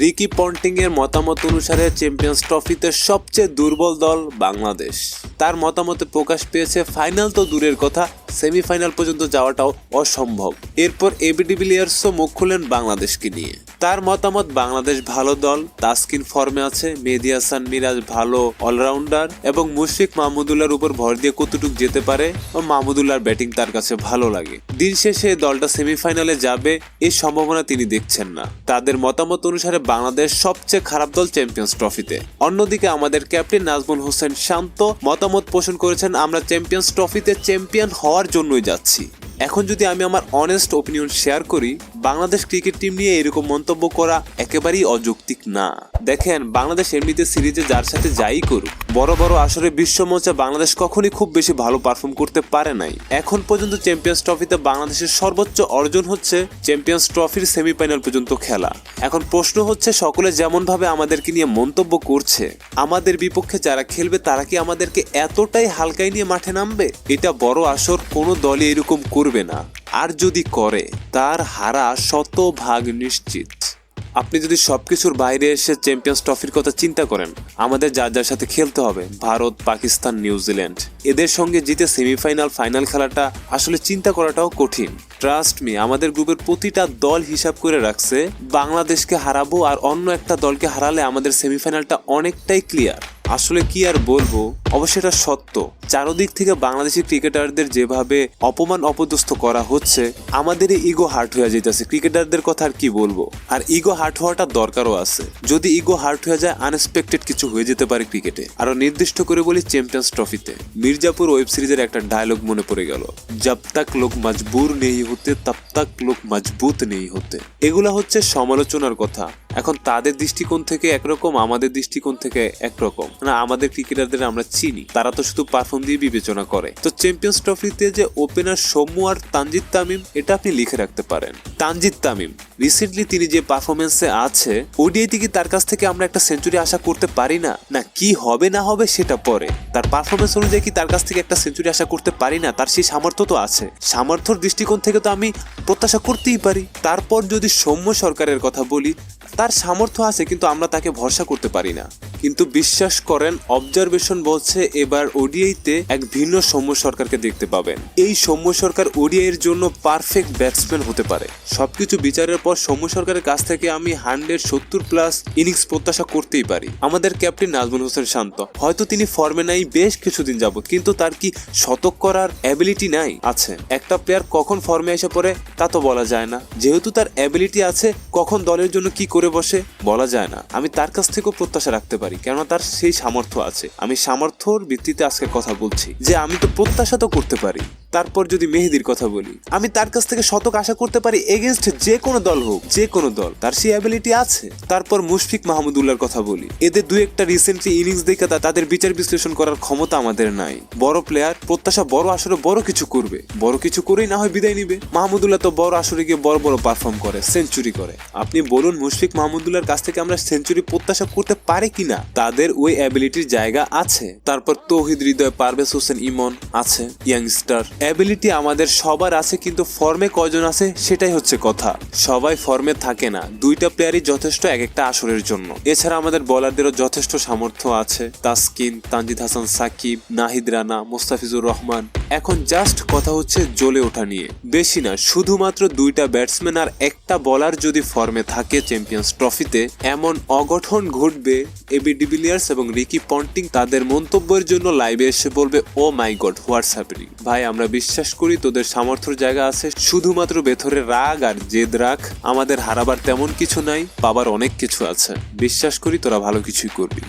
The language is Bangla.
রিকি পন্টিং এর মতামত অনুসারে চ্যাম্পিয়ন্স ট্রফিতে সবচেয়ে দুর্বল দল বাংলাদেশ। তার মতামতে প্রকাশ পেয়েছে, ফাইনাল তো দূরের কথা, সেমিফাইনাল পর্যন্ত যাওয়াটাও অসম্ভব। এরপর এবিডি বিলিয়ার্সও মুখ খুলেন বাংলাদেশকে নিয়ে। তার মতামত, বাংলাদেশ ভালো দল, তাসকিন ফর্মে আছে মেহেদি হাসান মিরাজ ভালো অলরাউন্ডার এবং মুশফিক মাহমুদুল্লাহর উপর ভর দিয়ে কতটুক যেতে পারে ও মাহমুদুল্লাহর ব্যাটিং তার কাছে ভালো লাগে। দিন শেষে দলটা সেমিফাইনালে যাবে এই সম্ভাবনা তিনি দেখছেন না। তাদের মতামত অনুসারে বাংলাদেশ সবচেয়ে খারাপ দল চ্যাম্পিয়ন্স ট্রফিতে। অন্যদিকে আমাদের ক্যাপ্টেন নাজমুল হোসেন শান্ত মতামত পোষণ করেছেন, আমরা চ্যাম্পিয়ন্স ট্রফিতে চ্যাম্পিয়ন হওয়ার জন্যই যাচ্ছি। এখন যদি আমি আমার অনেস্ট ওপিনিয়ন শেয়ার করি, বাংলাদেশ ক্রিকেট টিম নিয়ে এরকম মন্তব্য করা একেবারেই অযৌক্তিক না। দেখেন, বাংলাদেশ এমনিতে সিরিজে যার সাথে যাই করুক, বড় বড় আসরে বিশ্ব মঞ্চে বাংলাদেশ কখনই খুব বেশি ভালো পারফর্ম করতে পারে নাই। এখন পর্যন্ত চ্যাম্পিয়ন্স ট্রফিতে বাংলাদেশের সর্বোচ্চ অর্জন হচ্ছে চ্যাম্পিয়ন্স ট্রফির সেমিফাইনাল পর্যন্ত খেলা। এখন প্রশ্ন হচ্ছে, সকলে যেমন ভাবে আমাদেরকে নিয়ে মন্তব্য করছে, আমাদের বিপক্ষে যারা খেলবে, তারা কি আমাদেরকে এতটাই হালকায় নিয়ে মাঠে নামবে? এটা বড় আসর কোনো দলই এরকম করবে না। আর যদি করে, তার হারা শতভাগ নিশ্চিত। আপনি যদি সবকিছুর বাইরে এসে চ্যাম্পিয়ন্স ট্রফির কথা চিন্তা করেন, আমাদের যার যার সাথে খেলতে হবে, ভারত, পাকিস্তান নিউজিল্যান্ড এদের সঙ্গে জিতে সেমিফাইনাল ফাইনাল খেলাটা আসলে চিন্তা করাটাও কঠিন। ট্রাস্ট মি আমাদের গ্রুপের প্রতিটা দল হিসাব করে রাখছে, বাংলাদেশকে হারাবো আর অন্য একটা দলকে হারালে আমাদের সেমিফাইনালটা অনেকটাই ক্লিয়ার আসলে কি আর বলব? অবশ্য এটা সত্য। চারদিক থেকে বাংলাদেশি ক্রিকেটারদের যেভাবে অপমান অপদস্থ করা হচ্ছে, আমাদের ইগো হার্ট হয়ে যেতেছে ক্রিকেটারদের কথা আর কি বলব? আর ইগো হার্ট হওয়াটা দরকারও আছে। যদি ইগো হার্ট হয়ে যায় আনএক্সপেক্টেড কিছু হয়ে যেতে পারে ক্রিকেটে। আরও নির্দিষ্ট করে বলি চ্যাম্পিয়ন্স ট্রফিতে মির্জাপুর ওয়েব সিরিজের একটা ডায়লগ মনে পড়ে গেল। জব তাক লোক মজবুর নেই হতে, তব তাক লোক মজবুত নেই হতে। এগুলা হচ্ছে সমালোচনার কথা। এখন তাদের দৃষ্টিকোণ থেকে একরকম, আমাদের দৃষ্টিকোণ থেকে একরকম। না, আমাদের ক্রিকেটারদের আমরা চিনি তারা তো শুধু পারফর্ম দিয়ে বিবেচনা করে। তো চ্যাম্পিয়ন্স ট্রফিতে যে ওপেনার সৌম্য আর তানজিদ তামিম, এটা আপনি লিখে রাখতে পারেন। তানজিদ তামিম রিসেন্টলি তিনি যে পারফরমেন্সে আছে ওডিআইতে কি তার কাছ থেকে আমরা একটা সেঞ্চুরি আশা করতে পারি না? না, কি হবে না হবে সেটা পরে। তার পারফরমেন্স অনুযায়ী কি তার কাছ থেকে একটা সেঞ্চুরি আশা করতে পারি না? তার সেই সামর্থ্য তো আছে। সামর্থ্যর দৃষ্টিকোণ থেকে তো আমি প্রত্যাশা করতেই পারি। তারপর যদি সৌম্য সরকারের কথা বলি, তার সামর্থ্য আছে, কিন্তু আমরা তাকে ভরসা করতে পারি না। কিন্তু বিশ্বাস করেন অবজারভেশন বলছে এবার ওডিআইতে এক ভিন্ন সৌম্য সরকারকে দেখতে পাবেন। এই সৌম্য সরকার ওডিআই এর জন্য পারফেক্ট ব্যাটসম্যান হতে পারে। সবকিছু বিচারের পর সৌম্য সরকারের কাছ থেকে আমি হান্ড্রেড সত্তর প্লাস ইনিংস প্রত্যাশা করতেই পারি। আমাদের ক্যাপ্টেন নাজমুল হোসেন শান্ত। হয়তো তিনি ফর্মে নাই, বেশ কিছুদিন যাবত কিন্তু তার কি শতক করার অ্যাবিলিটি নাই? আছে। একটা প্লেয়ার কখন ফর্মে এসে পড়ে, তা তো বলা যায় না। যেহেতু তার অ্যাবিলিটি আছে, কখন দলের জন্য কি করে বসে, বলা যায় না। আমি তার কাছ থেকেও প্রত্যাশা রাখতে পারি। কেননা তার সেই সামর্থ্য আছে। আমি সামর্থ্যর ভিত্তিতে আজকে কথা বলছি যে আমি তো প্রত্যাশা তো করতে পারি। তারপর যদি মেহেদির কথা বলি, আমি তার কাছ থেকে শতক আশা করতে পারি এগেনস্ট যে কোনো দল হোক, যে কোনো দল, তার সেই অ্যাবিলিটি আছে। তারপর মুশফিক মাহমুদুল্লাহর কথা বলি, এদের দু একটা রিসেন্টলি ইনিংস দেখে তাদের বিচার বিশ্লেষণ করার ক্ষমতা আমাদের নাই। বড় প্লেয়ার প্রত্যাশা বড় আসরে বড় কিছু করবে। বড় কিছু করেই না হয় বিদায় নিবে। মাহমুদুল্লাহ তো বড় আসরে গিয়ে বড় বড় পারফর্ম করে সেঞ্চুরি করে। আপনি বলুন, মুশফিক মাহমুদুল্লাহর কাছ থেকে আমরা সেঞ্চুরি প্রত্যাশা করতে পারি কিনা? তাদের ওই অ্যাবিলিটির জায়গা আছে। তারপর তৌহিদ হৃদয়, পারভেজ হোসেন ইমন আছে ইয়াংস্টার অ্যাবিলিটি আমাদের সবার আছে, কিন্তু ফর্মে কয়জন আছে, সেটাই হচ্ছে কথা। সবাই ফর্মে থাকে না। দুইটা প্লেয়ারই যথেষ্ট এক একটা আসরের জন্য। এছাড়া আমাদের বলারদেরও যথেষ্ট সামর্থ্য আছে। তাসকিন, তানজিদ হাসান, সাকিব, নাহিদ রানা, মোস্তাফিজুর রহমান। এখন জাস্ট কথা হচ্ছে জ্বলে ওঠা নিয়ে। বেশি না, শুধুমাত্র দুইটা ব্যাটসম্যান আর একটা বলার যদি ফর্মে থাকে চ্যাম্পিয়ন্স ট্রফিতে এমন অগঠন ঘটবে এবি ডিভিলিয়ার্স এবং রিকি পন্টিং তাদের মন্তব্যের জন্য লাইভে এসে বলবে oh my god what's happening ভাই, আমরা বিশ্বাস করি, তোদের সামর্থ্যর জায়গা আছে। শুধুমাত্র ভেতরে রাগ আর জেদ রাখ, আমাদের হারাবার তেমন কিছু নাই, পাবার অনেক কিছু আছে। বিশ্বাস করি তোরা ভালো কিছুই করবি।